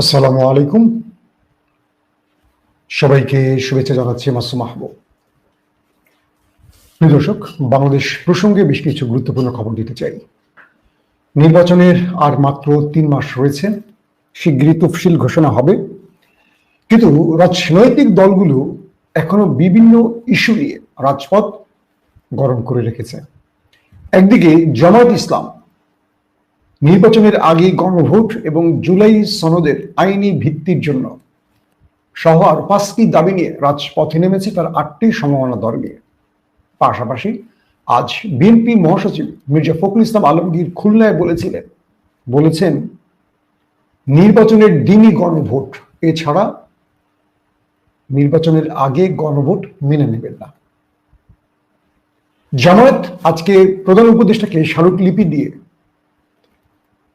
আসসালামু আলাইকুম। সবাইকে শুভেচ্ছা জানাচ্ছি মাসুম মাহবুব। প্রিয় দর্শক, বাংলাদেশ প্রসঙ্গে বেশ কিছু গুরুত্বপূর্ণ খবর দিতে চাই। নির্বাচনের আর মাত্র তিন মাস রয়েছে শিগগিরই তফসিল ঘোষণা হবে। কিন্তু রাজনৈতিক দলগুলো এখনও বিভিন্ন ইস্যু নিয়ে রাজপথ গরম করে রেখেছে। একদিকে জামায়াত ইসলাম নির্বাচনের আগে গণভোট এবং জুলাই সনদের আইনি ভিত্তির জন্য। সহ আর পাঁচটি দাবি নিয়ে রাজপথে নেমেছে তার আটটি সম্ভাবনা দর নিয়ে। পাশাপাশি আজ বিএনপি মহাসচিব মির্জা ফখরুল ইসলাম আলমগীর খুলনায় বলেছিলেন, বলেছেন, নির্বাচনের দিনই গণভোট, এছাড়া নির্বাচনের আগে গণভোট মেনে নেবেন না। জামায়াত আজকে প্রধান উপদেষ্টাকে স্মারকলিপি দিয়ে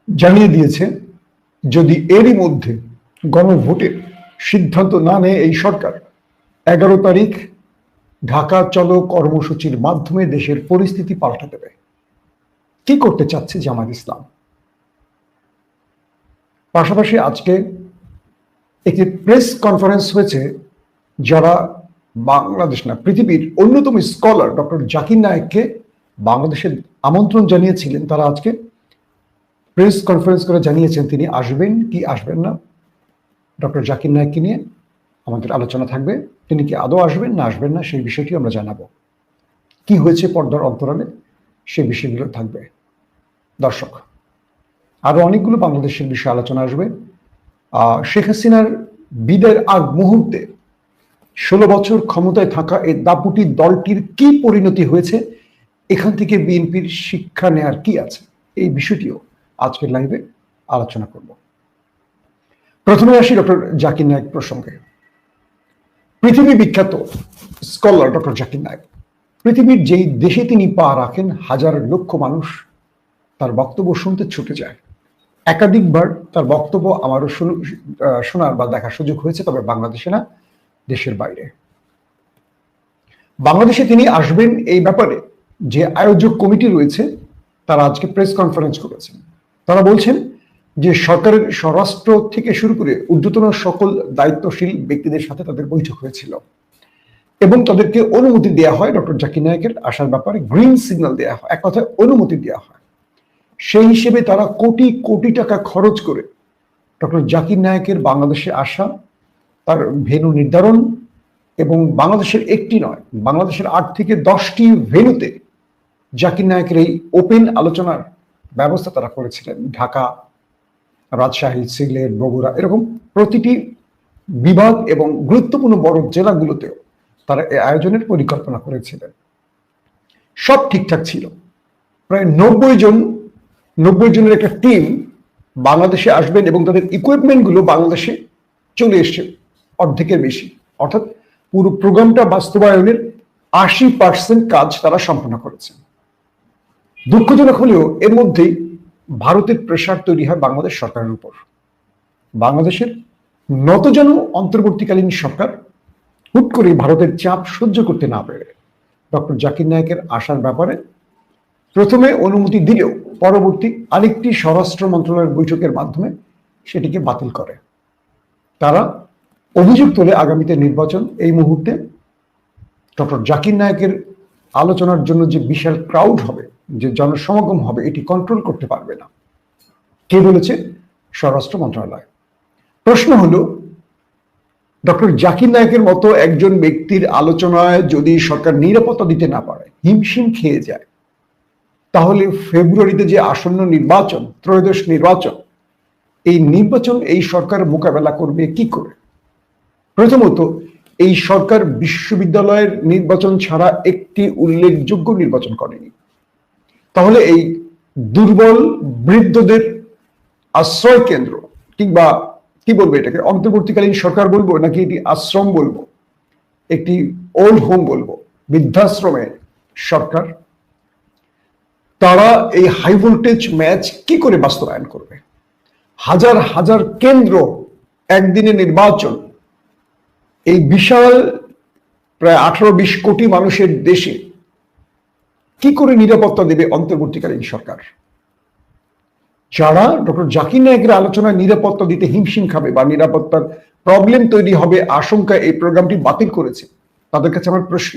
জানিয়ে দিয়েছে, যদি এরই মধ্যে গণভোটের সিদ্ধান্ত না নেয় এই সরকার, এগারো তারিখ ঢাকা চলো কর্মসূচির মাধ্যমে দেশের পরিস্থিতি পাল্টে দেবে কি করতে চাচ্ছে জামাত ইসলাম? পাশাপাশি আজকে একটি প্রেস কনফারেন্স হয়েছে, যারা বাংলাদেশ না, পৃথিবীর অন্যতম স্কলার ডক্টর জাকির নায়েককে বাংলাদেশের আমন্ত্রণ জানিয়েছিলেন তারা আজকে। প্রেস কনফারেন্স করে জানিয়েছেন তিনি, আসবেন কি আসবেন না? ডক্টর জাকির নায়ককে নিয়ে আমাদের আলোচনা থাকবে। তিনি কি আদৌ আসবেন না আসবেন না সেই বিষয়টি আমরা জানাব। কি হয়েছে পর্দার অন্তরালে সেই বিষয়গুলো থাকবে। দর্শক, আরও অনেকগুলো বাংলাদেশের বিষয়ে আলোচনা আসবে। শেখ হাসিনার বিদায়ের আগ মুহূর্তে ষোলো বছর ক্ষমতায় থাকা এই দাপুটি দলটির কি পরিণতি হয়েছে? এখান থেকে বিএনপির শিক্ষা নেয়ার কি আছে? এই বিষয়টিও আজকের লাইভে আলোচনা করব। প্রথমে আসি ডক্টর জাকির নায়ক প্রসঙ্গে। পৃথিবী বিখ্যাত স্কলার ডক্টর জাকির নায়ক। পৃথিবীর যেই দেশে তিনি পা রাখেন, হাজার লক্ষ মানুষ তার বক্তব্য শুনতে ছুটে যায়। একাধিকবার তার বক্তব্য আমারও শুন- শোনার বা দেখার সুযোগ হয়েছে, তবে বাংলাদেশে না, দেশের বাইরে। বাংলাদেশে তিনি আসবেন এই ব্যাপারে যে আয়োজক কমিটি রয়েছে, তারা আজকে প্রেস কনফারেন্স করেছেন। তারা বলছেন যে সরকারের স্বরাষ্ট্র থেকে শুরু করে ঊর্ধ্বতন সকল দায়িত্বশীল ব্যক্তিদের সাথে তাদের বৈঠক হয়েছিল। এবং তাদেরকে অনুমতি দেওয়া হয়, ডক্টর জাকির নায়কের আসার ব্যাপারে গ্রিন সিগন্যাল দেওয়া হয়, এক কথায় অনুমতি দেওয়া হয়। সেই হিসেবে তারা কোটি কোটি টাকা খরচ করে ডক্টর জাকির নায়কের বাংলাদেশে আসা, তার ভেনু নির্ধারণ এবং বাংলাদেশের একটি নয়, বাংলাদেশের আট থেকে দশটি ভেনুতে জাকির নায়কের এই ওপেন আলোচনার ব্যবস্থা তারা করেছিলেন। ঢাকা, রাজশাহী, সিলেট, বগুড়া এরকম প্রতিটি বিভাগ এবং গুরুত্বপূর্ণ বড় জেলাগুলোতেও তারা এই আয়োজনের পরিকল্পনা করেছিলেন। সব ঠিকঠাক ছিল। প্রায় নব্বই জন, নব্বই জনের একটা টিম বাংলাদেশে আসবেন এবং তাদের ইকুইপমেন্টগুলো বাংলাদেশে চলে এসছে অর্ধেকের বেশি। অর্থাৎ পুরো প্রোগ্রামটা বাস্তবায়নের আশি পার্সেন্ট কাজ তারা সম্পন্ন করেছেন। দুঃখজনক হলেও এর মধ্যেই ভারতের প্রেশার তৈরি হয় বাংলাদেশ সরকারের উপর। বাংলাদেশের নতজন অন্তর্বর্তীকালীন সরকার হুট করে ভারতের চাপ সহ্য করতে না পেরে ডক্টর জাকির নায়কের আসার ব্যাপারে প্রথমে অনুমতি দিলেও পরবর্তী আরেকটি স্বরাষ্ট্র মন্ত্রণালয়ের বৈঠকের মাধ্যমে সেটিকে বাতিল করে। তারা অভিযোগ তোলে আগামীতে নির্বাচন এই মুহূর্তে। ডক্টর জাকির নায়কের আলোচনার জন্য যে বিশাল ক্রাউড হবে যে জনসমাগম হবে, এটি কন্ট্রোল করতে পারবে না। কে বলেছে? স্বরাষ্ট্র মন্ত্রণালয়। প্রশ্ন হলো, ডক্টর জাকির নায়কের মতো একজন ব্যক্তির আলোচনায় যদি সরকার নিরাপত্তা দিতে না পারে, হিমশিম খেয়ে যায়, তাহলে ফেব্রুয়ারিতে যে আসন্ন নির্বাচন, ত্রয়োদশ নির্বাচন, এই নির্বাচন এই সরকার মোকাবেলা করবে কি করে? প্রথমত, এই সরকার বিশ্ববিদ্যালয়ের নির্বাচন ছাড়া একটি উল্লেখযোগ্য নির্বাচন করেনি। তাহলে এই দুর্বল বৃদ্ধদের আশ্রয় কেন্দ্র কিংবা কি বলব এটাকে? অন্তর্বর্তীকালীন সরকার বলব নাকি এটি আশ্রম বলব? একটি ওল্ড হোম বলব বৃদ্ধাশ্রমের সরকার। তারা এই হাই ভোল্টেজ ম্যাচ কি করে বাস্তবায়ন করবে? হাজার হাজার কেন্দ্র একদিনে নির্বাচন। এই বিশাল প্রায় আঠারো বিশ কোটি মানুষের দেশে কি করে নিরাপত্তা দেবে অন্তর্বর্তীকালীন সরকার? যারা ডক্টর জাকির নায়কের আলোচনায় নিরাপত্তা দিতে হিমশিম খাবে বা নিরাপত্তার প্রবলেম তৈরি হবে, আশঙ্কা এই প্রোগ্রামটি বাতিল করেছে, তাদের কাছে আমার প্রশ্ন,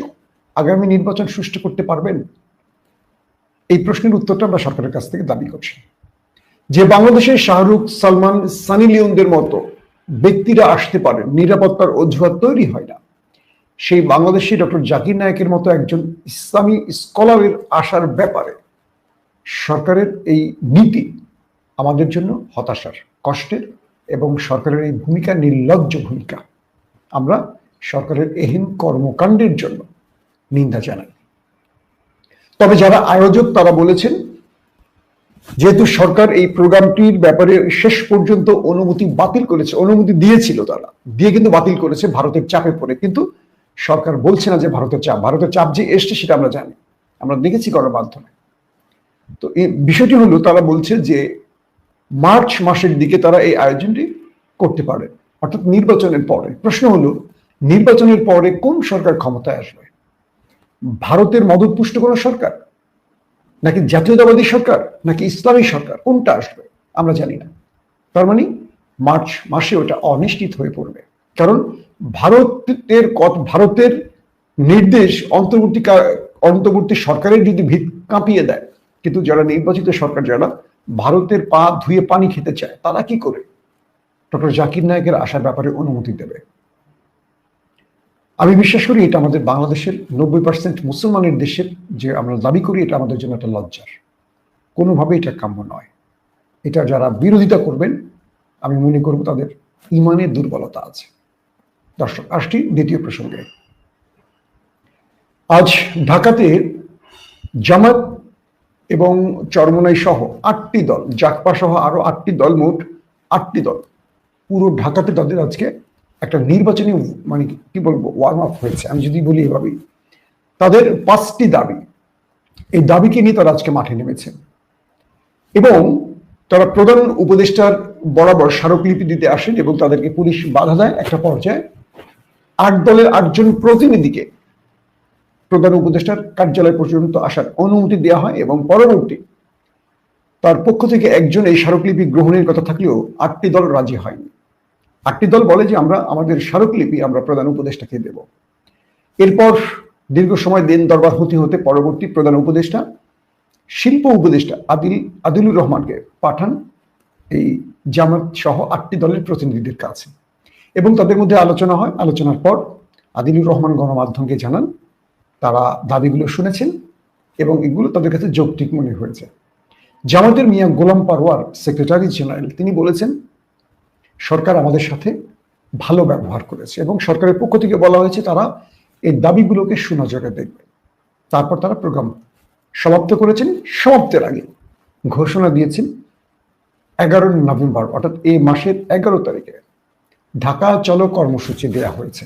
আগামী নির্বাচন সুষ্ঠু করতে পারবেন? এই প্রশ্নের উত্তরটা আমরা সরকারের কাছ থেকে দাবি করছি। যে বাংলাদেশের শাহরুখ, সালমান, সানি লিওনদের মতো ব্যক্তিরা আসতে পারেন, নিরাপত্তার অজুহাত তৈরি হয় না। সেই বাংলাদেশি ডক্টর জাকির নায়কের মতো একজন ইসলামী স্কলারের আসার ব্যাপারে সরকারের এই নীতি আমাদের জন্য হতাশার কষ্টের এবং সরকারের এই ভূমিকা, নির্লজ্জ ভূমিকা আমরা সরকারের এহেন কর্মকাণ্ডের জন্য নিন্দা জানাই। তবে যারা আয়োজক, তারা বলেছেন, যেহেতু সরকার এই প্রোগ্রামটির ব্যাপারে শেষ পর্যন্ত অনুমতি বাতিল করেছে, অনুমতি দিয়েছিল তারা, দিয়ে কিন্তু বাতিল করেছে, ভারতের চাপে পড়ে। কিন্তু সরকার বলছে না যে ভারতের চাপ ভারতের চাপ যে এসছে সেটা আমরা জানি, আমরা দেখেছি গণমাধ্যমে। তো এই বিষয়টি হলো, তারা বলছে যে মার্চ মাসের দিকে তারা এই আয়োজনটি করতে পারে, অর্থাৎ নির্বাচনের পরে। প্রশ্ন হলো, নির্বাচনের পরে কোন সরকার ক্ষমতায় আসবে? ভারতের মদতপুষ্ট কোনো সরকার? নাকি জাতীয়তাবাদী সরকার? নাকি ইসলামী সরকার? কোনটা আসবে? আমরা জানি না। তার মানে মার্চ মাসে ওটা অনিশ্চিত হয়ে পড়বে। কারণ ভারতের ভারতের নির্দেশ অন্তর্বর্তী অন্তর্বর্তী সরকারের যদি ভিত কাঁপিয়ে দেয়, কিন্তু যারা নির্বাচিত সরকার, যারা ভারতের পা ধুয়ে পানি খেতে চায়, তারা কি করে? ডক্টর জাকির নায়কের আসার ব্যাপারে অনুমতি দেবে। আমি বিশ্বাস করি এটা আমাদের বাংলাদেশের নব্বই পার্সেন্ট মুসলমানের দেশের যে আমরা দাবি করি, এটা আমাদের জন্য একটা লজ্জার। কোনোভাবে এটা কাম্য নয়। এটা যারা বিরোধিতা করবেন, আমি মনে করব তাদের ইমানের দুর্বলতা আছে। দর্শক আসছি দ্বিতীয় প্রসঙ্গে। আজ ঢাকাতে জামাত এবং চরমনাই সহ আটটি দল, জাকপা সহ আরও আটটি দল মোট আটটি দল, পুরো ঢাকাতে তাদের আজকে একটা নির্বাচনী মানে কি বলব ওয়ার্ম আপ হয়েছে। আমি যদি বলি এভাবেই। তাদের পাঁচটি দাবি, এই দাবিকে নিয়ে তারা আজকে মাঠে নেমেছে। এবং তারা প্রধান উপদেষ্টার বরাবর স্মারকলিপি দিতে আসেন এবং তাদেরকে পুলিশ বাধা দেয়, একটা পর্যায়ে আট দলের আটজন প্রতিনিধিকে প্রধান উপদেষ্টার কার্যালয় পর্যন্ত আসার অনুমতি দেওয়া হয় এবং পরবর্তী তার পক্ষ থেকে একজন এই স্মারকলিপি গ্রহণের কথা থাকলেও আটটি দল রাজি হয়নি। আটটি দল বলে যে আমরা, আমাদের স্মারকলিপি আমরা প্রধান উপদেষ্টাকে দেব। এরপর দীর্ঘ সময় দিন দরবার হতে হতে পরবর্তী প্রধান উপদেষ্টা, শিল্প উপদেষ্টা আদিল, আদিলুর রহমানকে পাঠান। এই জামাত সহ আটটি দলের প্রতিনিধিদের কাছে। এবং তাদের মধ্যে আলোচনা হয়। আলোচনার পর আদিলুর রহমান গণমাধ্যমকে জানান, তারা দাবিগুলো শুনেছেন এবং এগুলো তাদের কাছে যৌক্তিক মনে হয়েছে। জামাতের মিয়া গোলাম পারোয়ার সেক্রেটারি জেনারেল, তিনি বলেছেন, সরকার আমাদের সাথে ভালো ব্যবহার করেছে এবং সরকারের পক্ষ থেকে বলা হয়েছে, তারা এই দাবিগুলোকে সুনজরে দেখবে। তারপর তারা প্রোগ্রাম সমাপ্ত করেছেন। সমাপ্তের আগে ঘোষণা দিয়েছেন এগারো নভেম্বর, অর্থাৎ এই মাসের এগারো তারিখে। ঢাকা চলো কর্মসূচি দেয়া হয়েছে।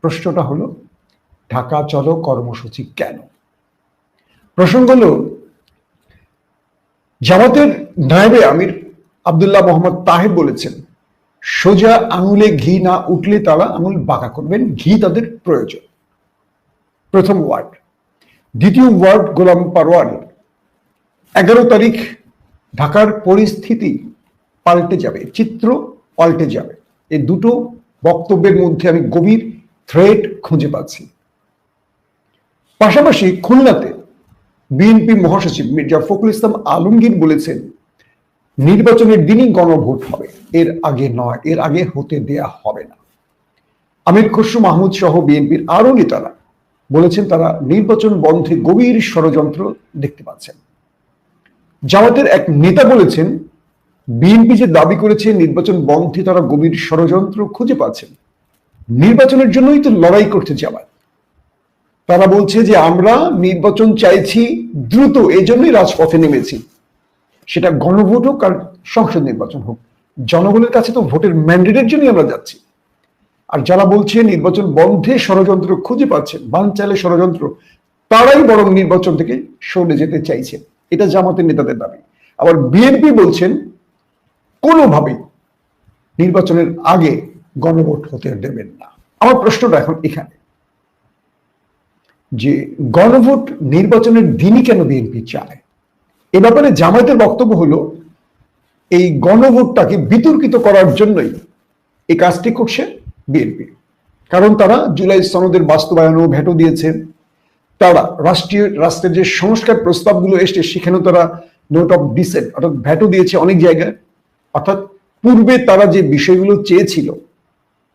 প্রশ্নটা হলো, ঢাকা চলো কর্মসূচি কেন? প্রসঙ্গ হল, জামাতের নায়েবে আমির আবদুল্লাহ মোহাম্মদ তাহেব বলেছেন, সোজা আঙুলে ঘি না উঠলে তারা আঙুল বাঁকা করবেন, ঘি তাদের প্রয়োজন। প্রথম ওয়ার্ড। দ্বিতীয় ওয়ার্ড, গোলাম পারওয়ার এগারো তারিখ ঢাকার পরিস্থিতি পাল্টে যাবে, চিত্র পাল্টে যাবে। এই দুটো বক্তব্যের মধ্যে আমি গভীর থ্রেড খুঁজে পাচ্ছি। পাশাপাশি খুলনাতে বিএনপি মহাসচিব মির্জা ফখরুল ইসলাম আলমগীর বলেছেন, নির্বাচনের দিনই গণভোট হবে। এর আগে নয়, এর আগে হতে দেয়া হবে না। আমির খসরু মাহমুদ সহ বিএনপির আরও নেতারা বলেছেন, তারা নির্বাচন বন্ধে গভীর ষড়যন্ত্র দেখতে পাচ্ছেন। জামাতের এক নেতা বলেছেন বিএনপি যে দাবি করেছে, নির্বাচন বন্ধে তারা গভীর ষড়যন্ত্র খুঁজে পাচ্ছেন নির্বাচনের জন্যই তো লড়াই করতে জামাত। তারা বলছে যে, আমরা নির্বাচন চাইছি দ্রুত এই জন্যই রাজপথে নেমেছি। সেটা গণভোট হোক আর সংসদ নির্বাচন হোক। জনগণের কাছে তো ভোটের ম্যান্ডেটের জন্যই আমরা যাচ্ছি। আর যারা বলছে নির্বাচন বন্ধে ষড়যন্ত্র খুঁজে পাচ্ছেন বান চাইলে ষড়যন্ত্র, তারাই বরং নির্বাচন থেকে সরে যেতে চাইছে। এটা জামাতের নেতাদের দাবি। আবার বিএনপি বলছেন কোনোভাবেই নির্বাচনের আগে গণভোট হতে দেবেন না। আমার প্রশ্নটা এখন এখানে। যে গণভোট নির্বাচনের দিনই কেন বিএনপি চায়? এ ব্যাপারে জামায়াতের বক্তব্য হলো, এই গণভোটটাকে বিতর্কিত করার জন্যই এই কাজটি করছে বিএনপি। কারণ তারা জুলাই সনদের বাস্তবায়নও ভেটো দিয়েছেন। তারা রাষ্ট্রীয়, রাষ্ট্রের যে সংস্কার প্রস্তাবগুলো এসছে, সেখানেও তারা নোট অফ ডিসেন্ট অর্থাৎ ভ্যাটো দিয়েছে অনেক জায়গায়। অর্থাৎ পূর্বে তারা যে বিষয়গুলো চেয়েছিল,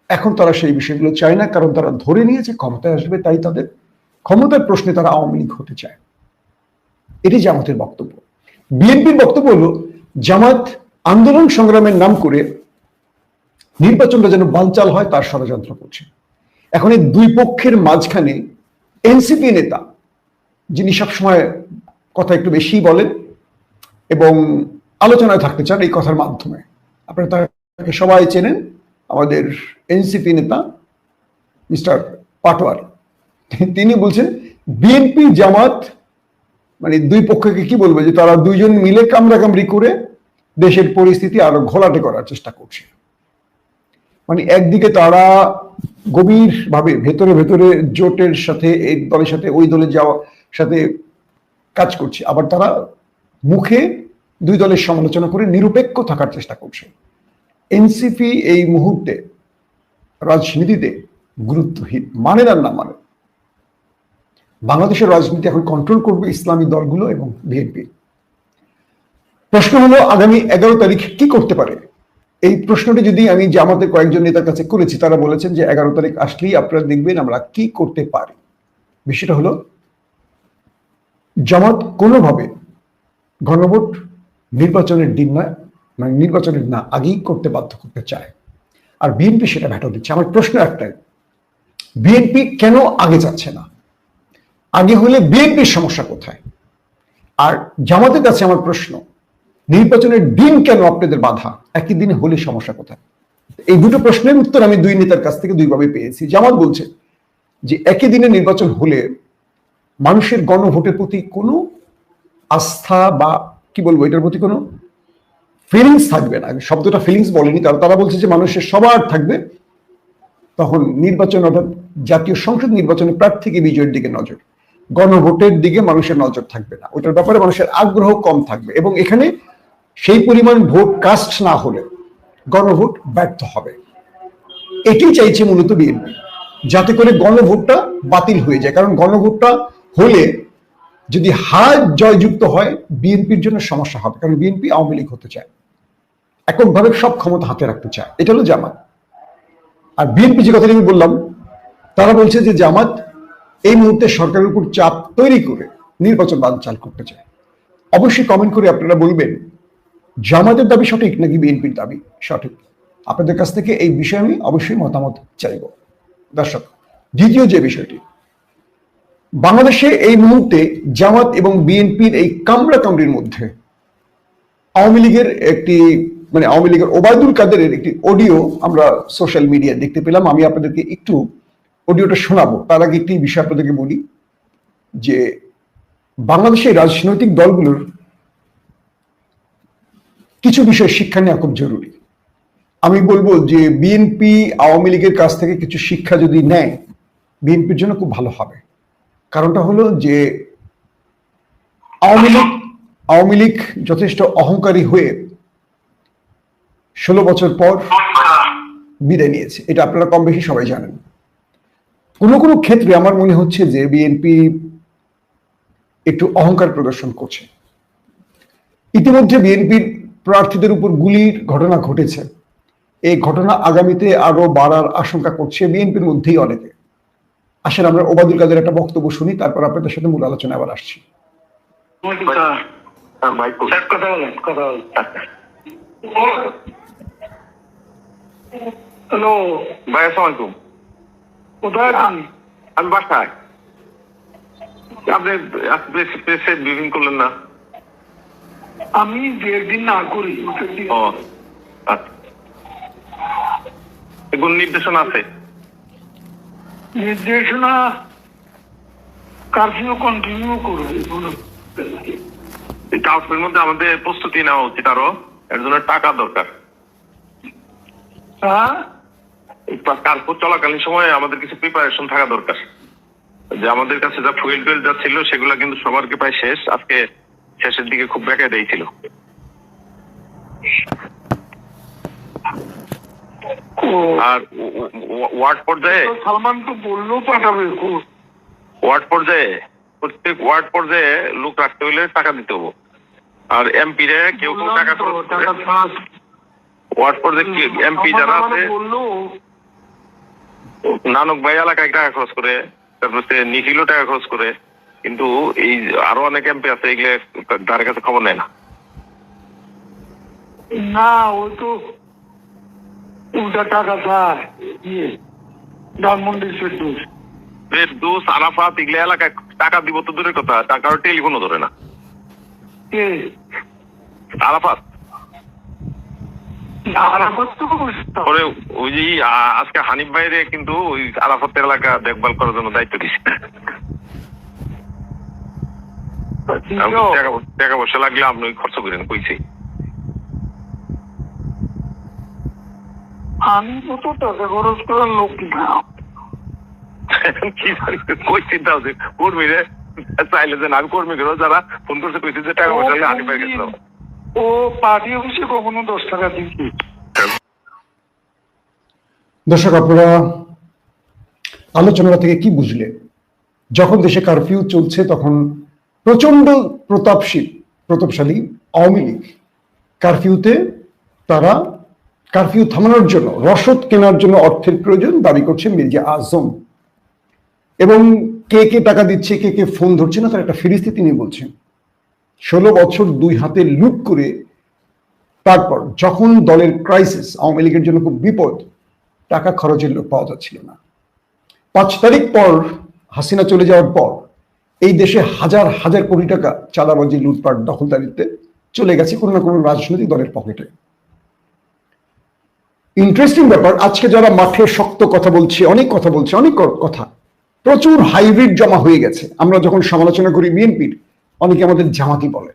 এখন তারা সেই বিষয়গুলো চায় না, কারণ তারা ধরে নিয়েছে ক্ষমতায় আসবে, তাই তাদের ক্ষমতার প্রশ্নে তারা আওয়ামী লীগ হতে চায়। এটি জামাতের বক্তব্য। বিএনপির বক্তব্য হলো, জামাত আন্দোলন সংগ্রামের নাম করে নির্বাচনটা যেন বানচাল হয়, তার ষড়যন্ত্র করছে। এখন এই দুই পক্ষের মাঝখানে এনসিপি নেতা, যিনি সবসময় কথা একটু বেশি বলেন, এবং আলোচনায় থাকতে চান এই কথার মাধ্যমে। আপনারা তাকে সবাই চেনেন, আমাদের এনসিপি নেতা, মিস্টার পাটোয়ার। তিনি বলছেন, বিএনপি জামাত মানে দুই পক্ষকে কি বলব যে তারা দুইজন মিলে কামড়াকামড়ি করে দেশের পরিস্থিতি আরও ঘোলাটে করার চেষ্টা করছে। মানে একদিকে তারা গভীর ভাবে ভেতরে ভেতরে জোটের সাথে, এই দলের সাথে, ওই দলে যাওয়া, সাথে কাজ করছে। আবার তারা মুখে দুই দলের সমালোচনা করে নিরপেক্ষ থাকার চেষ্টা করছে। এনসিপি এই মুহূর্তে রাজনীতিতে গুরুত্বহীন মানে না না মানে। বাংলাদেশের রাজনীতি এখন কন্ট্রোল করবে ইসলামী দলগুলো এবং বিএনপি। প্রশ্ন হলো, আগামী এগারো তারিখ কি করতে পারে? এই প্রশ্নটি যদি আমি জামাতের কয়েকজন নেতার কাছে করেছি, তারা বলেছেন যে এগারো তারিখ আসলেই আপনারা দেখবেন আমরা কি করতে পারি। বিষয়টা হলো, জামাত কোনোভাবে গণভোট নির্বাচনের দিন নয় মানে নির্বাচনের না আগেই করতে বাধ্য করতে চায়। আর বিএনপি সেটা ভেটো দিচ্ছে। আমার প্রশ্ন একটাই বিএনপি কেন আগে যাচ্ছে না? আগে হলে বিএনপির সমস্যা কোথায়? আর জামাতের কাছে আমার প্রশ্ন, নির্বাচনের দিন কেন আপনাদের বাধা? একই দিনে হলে সমস্যা কোথায়? এই দুটো প্রশ্নের উত্তর আমি দুই নেতার কাছ থেকে দুইভাবে পেয়েছি। জামাত বলছে যে একই দিনে নির্বাচন হলে মানুষের গণভোটের প্রতি কোনো আস্থা বা কি বলব, এটার প্রতি কোনো ফিলিংস থাকবে না। শব্দটা ফিলিংস বলেনি তারা তারা বলছে যে মানুষের সবার থাকবে। তখন নির্বাচন অর্থাৎ জাতীয় সংসদ নির্বাচনে প্রার্থীকে বিজয়ের দিকে নজর, গণভোটের দিকে মানুষের নজর থাকবে না। ওটার ব্যাপারে মানুষের আগ্রহ কম থাকবে এবং এখানে সেই পরিমাণ ভোট কাস্ট না হলে গণভোট ব্যর্থ হবে। এটি চাইছে মূলত বিএনপি, যাতে করে গণভোটটা বাতিল হয়ে যায়। কারণ গণভোটটা হলে যদি হার জয়যুক্ত হয়, বিএনপির জন্য সমস্যা হবে, কারণ বিএনপি আওয়ামী লীগ হতে চায়। এককভাবে সব ক্ষমতা হাতে রাখতে চায়। এটা হলো জামাত। আর বিএনপি যে কথাটি আমি বললাম, তারা বলছে যে জামাত এই মুহূর্তে সরকারের উপর চাপ তৈরি করে নির্বাচন বানচাল করতে চায়। অবশ্যই কমেন্ট করে আপনারা বলবেন, জামাতের দাবি সঠিক নাকি বিএনপির দাবি সঠিক? আপনাদের কাছ থেকে এই বিষয়ে আমি অবশ্যই মতামত চাইব। দর্শক, দ্বিতীয় যে বিষয়টি বাংলাদেশে এই মুহূর্তে জামাত এবং বিএনপির এই কামড়া কামড়ির মধ্যে আওয়ামী লীগের একটি মানে আওয়ামী লীগের ওবায়দুল কাদেরের একটি অডিও আমরা সোশ্যাল মিডিয়া দেখতে পেলাম। আমি আপনাদেরকে একটু অডিওটা শোনাবো। তার আগে একটি বিষয় আপনাদেরকে বলি যে বাংলাদেশের রাজনৈতিক দলগুলোর কিছু বিষয় শিক্ষা নেওয়া খুব জরুরি। আমি বলব যে বিএনপি আওয়ামী লীগের কাছ থেকে কিছু শিক্ষা যদি নেয়, বিএনপির জন্য খুব ভালো হবে। কারণটা হলো যে আওয়ামী লীগ আওয়ামী লীগ যথেষ্ট অহংকারী হয়ে ষোলো বছর পর বিদায় নিয়েছে। এটা আপনারা কম বেশি সবাই জানেন। কোনো কোনো ক্ষেত্রে আমার মনে হচ্ছে যে বিএনপি একটু অহংকার প্রদর্শন করছে। ইতিমধ্যে বিএনপির প্রার্থীদের উপর গুলির ঘটনা ঘটেছে। এই ঘটনা আগামীতে আরও বাড়ার আশঙ্কা করছে বিএনপির মধ্যেই অনেকে। আসেন আমরা ওবায়দুল কাদের একটা বক্তব্য শুনি তারপর আপনাদের সাথে মূল আলোচনা আবার আসছি। হ্যালো। ভাই কোথায় আমি বাসায়। আপনি প্রেসে ব্রিফিং করলেন না? আমি দু একদিন না করি ও আচ্ছা। কোন নির্দেশনা আছে। নির্দেশনা কারফিউ কন্টিনিউ করবে কাউন্সিলের মধ্যে আমাদের প্রস্তুতি নেওয়া উচিত আরও। এর জন্য টাকা দরকার। হ্যাঁ? চলাকালীন সময়ে আমাদের কিছু প্রিপারেশন থাকা দরকার। যে আমাদের কাছে যা ফুয়েল টুয়েল যা ছিল সেগুলো কিন্তু সবার প্রায় শেষ। আজকে শেষের দিকে খুব বেঁকে দিয়েছিল। ও আর ওয়ার্ড পর্যায়ে? সালমান তো বলল পাঠাবে ওয়ার্ড পর্যায়ে? প্রত্যেক ওয়ার্ড পর্যায়ে লোক রাখতে হলে টাকা দিতে হবে। আর এমপি রে কেউ কেউ টাকা। ওয়ার্ড পর্যায়ে এমপি যারা আছে? নানক ভাই এলাকায় টাকা খরচ করে তারপর সে নিখিলও টাকা খরচ করে। কিন্তু এই আরও অনেক এমপি আছে এগুলো তার কাছে খবর নেয় না। না ও তো উল্টা টাকা চায় ইয়ে ধানমন্ডি ফেরদৌস ফেরদৌস আরাফাত এগুলো এলাকায় টাকা দিব তো দূরের কথা টাকার টেলিফোনও ধরে না। কে? আরাফাত। পরে ওই যে আজকে হানিফ ভাইরে কিন্তু ওই আরাফাতের এলাকা দেখভাল করার জন্য দায়িত্ব দিছে। টাকা পয়সা লাগলে আপনি খরচ করেন কইছি। আমি তো টাকা খরচ করার লোক না। কি কই চিন্তা হচ্ছে কর্মীরে চাইলে যে আমি কর্মী যারা ফোন করছে কইছে যে টাকা পয়সা লাগলে হানিফ ভাই ও পার্টি অফিসে কখনো দশ টাকা দিচ্ছে দর্শক আপনারা আলোচনা থেকে কি বুঝলেন যখন দেশে কারফিউ চলছে তখন প্রচণ্ড প্রতাপশীল প্রতাপশালী আওয়ামী লীগ। কারফিউতে তারা কারফিউ থামানোর জন্য, রসদ কেনার জন্য অর্থের প্রয়োজন দাবি করছে মির্জা আজম। এবং কে কে টাকা দিচ্ছে, কে কে ফোন ধরছে না, তার একটা ফিরিস্তি তিনি বলছেন। ষোলো বছর দুই হাতে লুট করে, তারপর যখন দলের ক্রাইসিস আওয়ামী লীগের জন্য খুব বিপদ, টাকা খরচের লোক পাওয়া যাচ্ছিল না। পাঁচ তারিখ পর হাসিনা চলে যাওয়ার পর, এই দেশে হাজার হাজার কোটি টাকা চাঁদাবাজি, লুটপাট, দখলদারিতে চলে গেছে কোনো না কোনো রাজনৈতিক দলের পকেটে। ইন্টারেস্টিং ব্যাপার, আজকে যারা মাঠে শক্ত কথা বলছে, অনেক কথা বলছে, অনেক কথা, প্রচুর হাইব্রিড জমা হয়ে গেছে। আমরা যখন সমালোচনা করি বিএনপির, অনেকে আমাদের জামাতি বলে।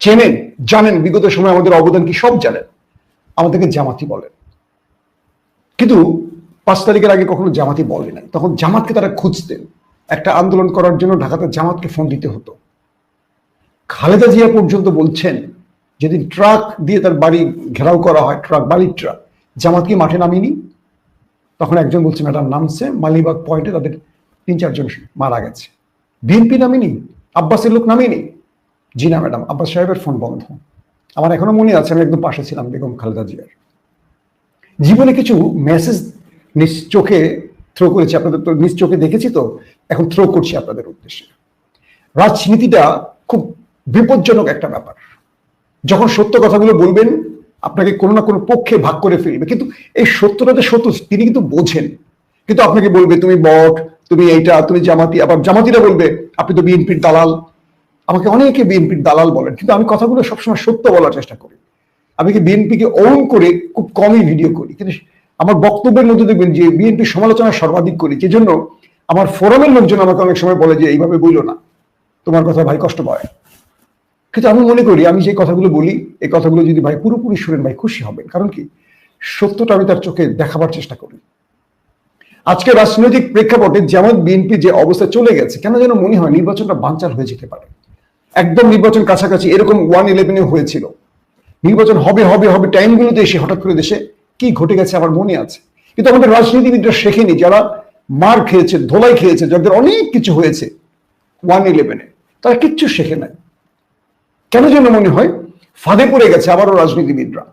চেনেন, জানেন, বিগত সময় আমাদের অবদান কি সব জানেন। আমাদেরকে জামাতি বলেন কিন্তু পাঁচ তারিখের আগে কখনো জামাতি বলে নাই। তখন জামাতকে তারা খুঁজতেন। একটা আন্দোলন করার জন্য ঢাকাতে জামাতকে ফোন দিতে হতো। খালেদা জিয়া পর্যন্ত বলছেন, যেদিন ট্রাক দিয়ে তার বাড়ি ঘেরাও করা হয়, ট্রাক বাড়ির ট্রাক জামাত কি মাঠে নামিনি? তখন একজন বলছে, ম্যাডাম নামছে। মালিবাগ পয়েন্টে তাদের তিন, চারজন মারা গেছে। বিএনপি নামিনি, আব্বাসের লোক নামিনি। জি না, ম্যাডাম, আব্বাস সাহেবের ফোন বন্ধ। আমার এখনও মনে আছে, আমি একদম পাশে ছিলাম, বেগম খালেদা জিয়ার। জীবনে কিছু মেসেজ নিজ চোখে থ্রো করেছি, আপনাদের তো নিজ চোখে দেখেছি তো, এখন থ্রো করছি আপনাদের উদ্দেশ্যে। রাজনীতিটা খুব বিপজ্জনক একটা ব্যাপার। যখন সত্য কথাগুলো বলবেন আপনাকে কোনো না কোনো পক্ষে ভাগ করে ফেলবে। কিন্তু এই সত্যটা যে সত্য, তিনি কিন্তু বোঝেন। কিন্তু আপনাকে বলবে, তুমি বট তুমি এইটা, তুমি জামাতি। আবার জামাতিরা বলবে, আপনি তো বিএনপির দালাল। আমাকে অনেকে বিএনপির দালাল বলেন, কিন্তু আমি কথাগুলো সবসময় সত্য বলার চেষ্টা করি। আমি কি বিএনপিকে ওন করে খুব কমই ভিডিও করি? কিন্তু আমার বক্তব্যের মধ্যে দেখবেন যে বিএনপি সমালোচনা সর্বাধিক করি। যে জন্য আমার ফোরামের লোকজন আমাকে অনেক সময় বলে যে, এইভাবে বইল না। তোমার কথা ভাই কষ্ট পায়। কিন্তু আমি মনে করি, আমি যে কথাগুলো বলি, এই কথাগুলো যদি ভাই পুরোপুরি শুনেন ভাই খুশি হবেন। কারণ কি? সত্যটা আমি তার চোখে দেখাবার চেষ্টা করি। আজকে রাজনৈতিক প্রেক্ষাপটে যেমন বিএনপি যে অবস্থায় চলে গেছে, কেন যেন মনে হয় নির্বাচনটা বাঞ্চাল হয়ে যেতে পারে। একদম নির্বাচন কাছাকাছি এরকম ওয়ান ইলেভেনে হয়েছিল। নির্বাচন হবে হবে হবে টাইমগুলোতে এসে হঠাৎ করে দেশে কি ঘটে গেছে আমার মনে আছে। কিন্তু আমাদের রাজনীতিবিদরা শেখেনি, যারা মার খেয়েছে, ধোলাই খেয়েছে, যাদের অনেক কিছু হয়েছে, ওয়ান ইলেভেনে, তারা কিচ্ছু শেখে নাই। কেন যেন মনে হয় ফাঁদে পড়ে গেছে আবারও রাজনীতিবিদরা।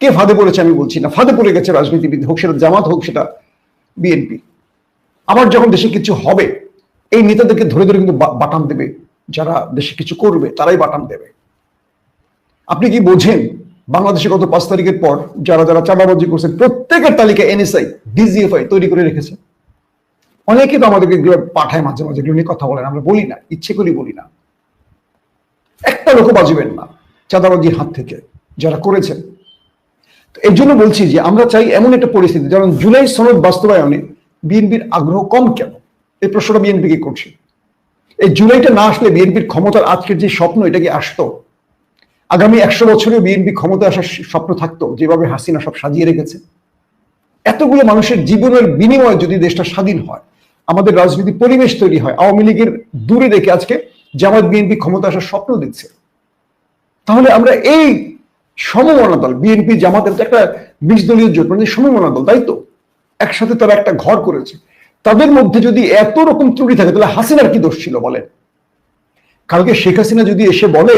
কে ফাঁদে পড়েছে আমি বলছি না। ফাঁদে পড়ে গেছে রাজনীতিবিদ, হোক সেটা জামাত, হোক সেটা বিএনপি। আবার যখন দেশে কিছু হবে, এই নেতাদেরকে ধরে ধরে কিন্তু বা- বাটাম দেবে। যারা দেশে কিছু করবে, তারাই বাটাম দেবে। আপনি কি বোঝেন বাংলাদেশে গত পাঁচ তারিখের পর যারা যারা চাঁদাবাজি করছেন প্রত্যেকের তালিকা এনএসআই, ডিজিএফআই তৈরি করে রেখেছে? অনেকে তো আমাদেরকে পাঠায় মাঝে মাঝে কথা বলেন, আমরা বলি না, ইচ্ছে করি বলি না। একটা লোক বাজবেন না, চাঁদাবাজির হাত থেকে, যারা করেছেন। এই জন্য বলছি যে আমরা চাই এমন একটা পরিস্থিতি, যেমন জুলাই সনদ বাস্তবায়নে বিএনপির আগ্রহ কম কেন? এই প্রশ্নটা বিএনপিকে করছে। এই জুলাইটা না আসলে বিএনপির ক্ষমতার আজকের যে স্বপ্ন, এটা কি আসতো? আগামী একশো বছরে বিএনপি ক্ষমতা আসার স্বপ্ন থাকতো, যেভাবে হাসিনা সব সাজিয়ে রেখেছে? এতগুলো মানুষের জীবনের বিনিময়ে যদি দেশটা স্বাধীন হয়, আমাদের রাজনীতি পরিবেশ তৈরি হয়, আওয়ামী লীগের দূরে রেখে আজকে জামাত বিএনপি ক্ষমতা আসার স্বপ্ন দিচ্ছে তাহলে আমরা এই সমমনা দল, বিএনপি জামাতের একটা বিশ দলীয় জোট মানে সমমনা দল, তাই তো? একসাথে তারা একটা ঘর করেছে। তাদের মধ্যে যদি এত রকম ত্রুটি থাকে, তাহলে হাসিনার কি দোষ ছিল বলেন? কালকে শেখ হাসিনা যদি এসে বলে,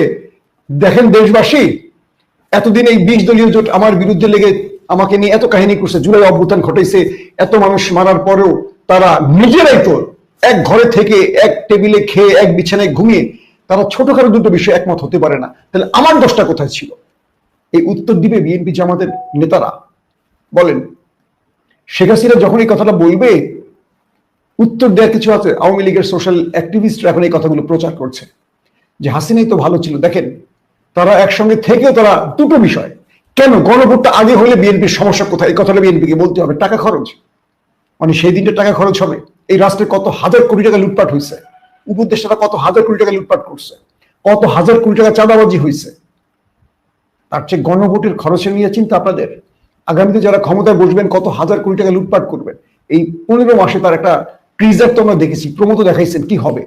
দেখেন দেশবাসী, এতদিন এই বিশ দলীয় জোট আমার বিরুদ্ধে লেগে আমাকে নিয়ে এত কাহিনী করছে, জুলাই অভ্যুত্থান ঘটাইছে, এত মানুষ মারার পরেও তারা নিজেরাই তো এক ঘরে থেকে এক টেবিলে খেয়ে এক বিছানায় ঘুমিয়ে তারা ছোটখাটো দুটো বিষয় একমত হতে পারে না। তাহলে আমার দোষটা কোথায় ছিল? এই উত্তর দিবে বিএনপি জামাতের নেতারা। বলেন, শেখ হাসিনা যখন এই কথাটা বলবে, উত্তর দেওয়ার কিছু আছে? আওয়ামী লীগের সোশ্যাল অ্যাক্টিভিস্টরা এখন এই কথাগুলো প্রচার করছে। যে হাসিনাই তো ভালো ছিল। দেখেন, তারা একসঙ্গে থেকেও তারা দুটো বিষয়। কেন? গণভোটটা আগে হলে বিএনপির সমস্যা কোথায়? এই কথাটা বিএনপিকে বলতে হবে। টাকা খরচ। মানে সেই দিনটা টাকা খরচ হবে। এই রাষ্ট্রে কত হাজার কোটি টাকা লুটপাট হয়েছে উপদেষ্টারা কত হাজার কোটি টাকা লুটপাট করছে? কত হাজার কোটি টাকা চাঁদাবাজি হয়েছে তার চেয়ে গণভোটের খরচে নিয়ে চিন্তা আপনাদের? আগামীতে যারা ক্ষমতায় বসবেন, কত হাজার কোটি টাকা লুটপাট করবেন? এই পনেরো মাসে তার একটা ক্রিজার তো আমরা দেখেছি প্রমোদ দেখাইছেন কি হবে।